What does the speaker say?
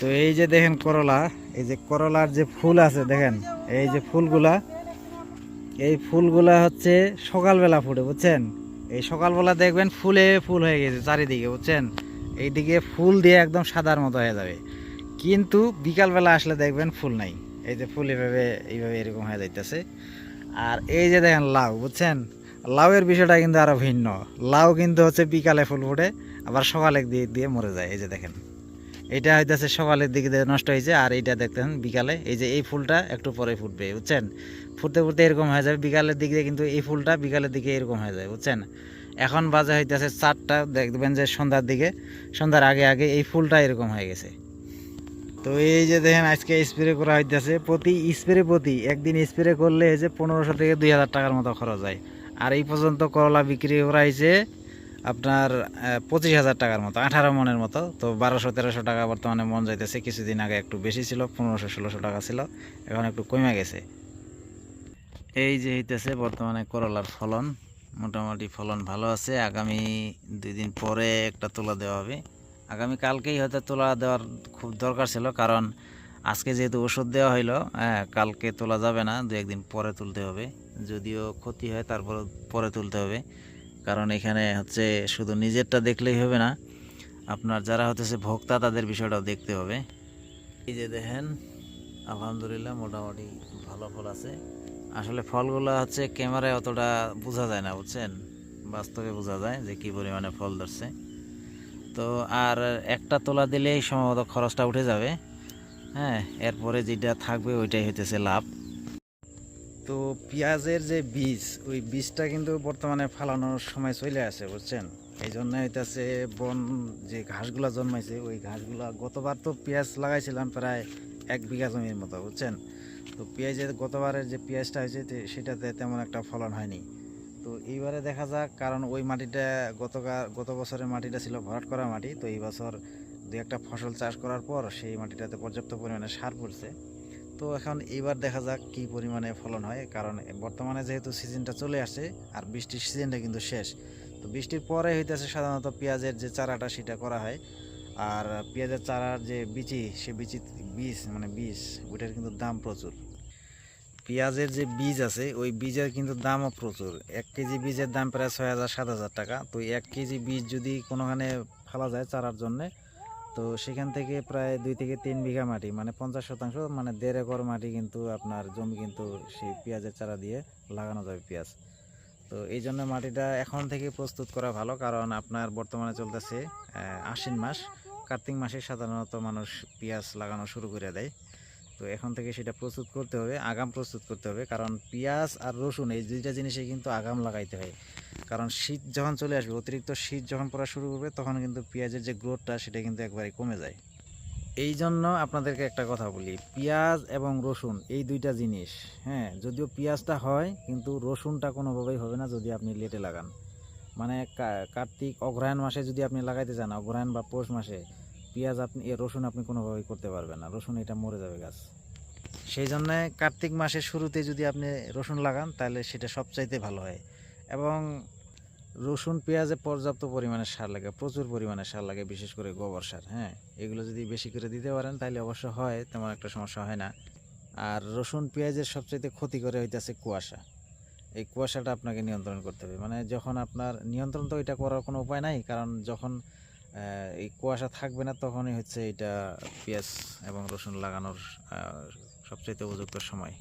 তো এই যে দেখেন করলা, এই যে করলার যে ফুল আছে দেখেন, এই যে ফুলগুলা, এই ফুলগুলা হচ্ছে সকালবেলা ফুটে, বুঝছেন? এই সকালবেলা দেখবেন ফুলে ফুল হয়ে গেছে চারিদিকে, বুঝছেন? এইদিকে ফুল দিয়ে একদম সাদার মতো হয়ে যাবে। কিন্তু বিকালবেলা আসলে দেখবেন ফুল নাই। এই যে ফুল এভাবে, এইভাবে এরকম হয়ে যাইতেছে। আর এই যে দেখেন লাউ, বুঝছেন? লাউয়ের বিষয়টা কিন্তু আরও ভিন্ন। লাউ কিন্তু হচ্ছে বিকালে ফুল ফুটে, আবার সকালের দিক দিয়ে মরে যায়, এই যে দেখেন। এটা হইতেছে সকালের দিকে নষ্ট হয়েছে আর এইটা দেখতেন বিকালে। এই যে এই ফুলটা একটু পরে ফুটবে, বুঝছেন? ফুটতে ফুটতে এরকম হয়ে যাবে। বিকালের দিকে কিন্তু এই ফুলটা বিকালের দিকে এরকম হয়ে যায়, বুঝছেন? এখন বাজে হইতেছে চারটা, দেখবেন যে সন্ধ্যার দিকে, সন্ধ্যার আগে আগে এই ফুলটা এরকম হয়ে গেছে। তো এই যে দেখেন, আজকে স্প্রে করা হইতেছে প্রতি স্প্রে প্রতি, একদিন স্প্রে করলে এই যে পনেরোশো থেকে দুই হাজার টাকার মতো খরচ হয়। আর এই পর্যন্ত করলা বিক্রি করা হয়েছে আপনার পঁচিশ হাজার টাকার মতো, আঠারো মনের মতো, তো বারোশো, তেরোশো টাকা বর্তমানে মন যাইতেছে, কিছুদিন আগে একটু বেশি ছিল, পনেরোশো, ষোলোশো টাকা ছিল, এখন একটু কমে গেছে। এই যে হইতেছে বর্তমানে করলার ফলন, মোটামুটি ফলন ভালো আছে, আগামী দুই দিন পরে একটা তোলা দেওয়া হবে। আগামী কালকেই হয়তো তোলা দেওয়ার খুব দরকার ছিল, কারণ আজকে যেহেতু ওষুধ দেওয়া হইল হ্যাঁ কালকে তোলা যাবে না দু একদিন পরে তুলতে হবে, যদিও ক্ষতি হয় তারপর পরে তুলতে হবে। কারণ এখানে হচ্ছে শুধু নিজেরটা দেখলেই হবে না, আপনার যারা হতেছে ভোক্তা, তাদের বিষয়টাও দেখতে হবে। এই যে দেখেন, আলহামদুলিল্লাহ মোটামুটি ভালো ফল আছে। আসলে ফলগুলো হচ্ছে ক্যামেরায় অতটা বোঝা যায় না, বুঝছেন? বাস্তবে বোঝা যায় যে কী পরিমাণে ফল ধরছে। তো আর একটা তোলা দিলেই সম্ভবত খরচটা উঠে যাবে। হ্যাঁ এরপরে যেটা থাকবে, ওইটাই হইতেছে লাভ। তো পেঁয়াজের যে বীজ, ওই বীজটা কিন্তু বর্তমানে ফালানোর সময় চলে আসে, বুঝছেন? এই জন্য হইতেছে বন, যে ঘাসগুলা জন্মাইছে, ওই ঘাসগুলা গতবার তো পেঁয়াজ লাগাইছিলাম প্রায় এক বিঘা জমির মতো, বুঝছেন? তো পেঁয়াজের গতবারের যে পেঁয়াজটা হয়েছে সেটাতে তেমন একটা ফলন হয়নি। তো এইবারে দেখা যাক, কারণ ওই মাটিটা গতকাল, গত বছরের মাটিটা ছিল ভরাট করা মাটি, তো এই বছর দু একটা ফসল চাষ করার পর সেই মাটিটাতে পর্যাপ্ত পরিমাণে সার পড়ছে। তো এখন এবার দেখা যাক কি পরিমাণে ফলন হয়। কারণ বর্তমানে যেহেতু সিজনটা চলে আসে আর বৃষ্টির সিজনটা কিন্তু শেষ, তো বৃষ্টির পরে হইতেছে সাধারণত পেঁয়াজের যে চারাটা সেটা করা হয়। আর পেঁয়াজের চারার যে বিচি, সে বিচি বীজ মানে বীজ, ওইটার কিন্তু দাম প্রচুর। পেঁয়াজের যে বীজ আছে, ওই বীজের কিন্তু দামও প্রচুর। এক কেজি বীজের দাম প্রায় ছয় হাজার, সাত হাজার টাকা। তো এক কেজি বীজ যদি কোনোখানে ফেলা যায় চারার জন্যে তো সেখান থেকে প্রায় দুই থেকে তিন বিঘা মাটি মানে পঞ্চাশ শতাংশ মানে দেড় একর মাটি কিন্তু আপনার জমি কিন্তু সেই পেঁয়াজের চারা দিয়ে লাগানো যাবে পেঁয়াজ। তো এই জন্য মাটিটা এখন থেকে প্রস্তুত করা ভালো, কারণ আপনার বর্তমানে চলতেছে আশ্বিন মাস। কার্তিক মাসে সাধারণত মানুষ পেঁয়াজ লাগানো শুরু করে দেয়। তো এখন থেকে সেটা প্রস্তুত করতে হবে, আগাম প্রস্তুত করতে হবে, কারণ পেঁয়াজ আর রসুন এই দুইটা জিনিসে কিন্তু আগাম লাগাইতে হয়। কারণ শীত যখন চলে আসবে, অতিরিক্ত শীত যখন পড়া শুরু করবে, তখন কিন্তু পেঁয়াজের যে গ্রোথটা সেটা কিন্তু একবারে কমে যায়। এই জন্য আপনাদেরকে একটা কথা বলি, পেঁয়াজ এবং রসুন এই দুইটা জিনিস হ্যাঁ যদিও পেঁয়াজটা হয়, কিন্তু রসুনটা কোনোভাবেই হবে না যদি আপনি লেটে লাগান। মানে কার্তিক, অগ্রহায়ণ মাসে যদি আপনি লাগাইতে চান, অগ্রহায়ণ বা পৌষ মাসে পেঁয়াজ আপনি রসুন আপনি কোনোভাবেই করতে পারবেন না, রসুন এটা মরে যাবে গাছ। সেই জন্যে কার্তিক মাসের শুরুতে যদি আপনি রসুন লাগান, তাহলে সেটা সবচাইতে ভালো হয়। এবং রসুন, পেঁয়াজে পর্যাপ্ত পরিমাণে সার লাগে, প্রচুর পরিমাণে সার লাগে, বিশেষ করে গোবর সার হ্যাঁ? এগুলো যদি বেশি করে দিতে পারেন তাহলে অবশ্য হয়, তেমন একটা সমস্যা হয় না। আর রসুন, পেঁয়াজের সবচাইতে ক্ষতি করে হইতেছে কুয়াশা। এই কুয়াশাটা আপনাকে নিয়ন্ত্রণ করতে হবে। মানে যখন আপনার নিয়ন্ত্রণ তো এটা করার কোনো উপায় নাই, কারণ যখন এই কুয়াশা থাকবে না, তখনই হচ্ছে এটা পেঁয়াজ এবং রসুন লাগানোর সবচাইতে উপযুক্ত সময়।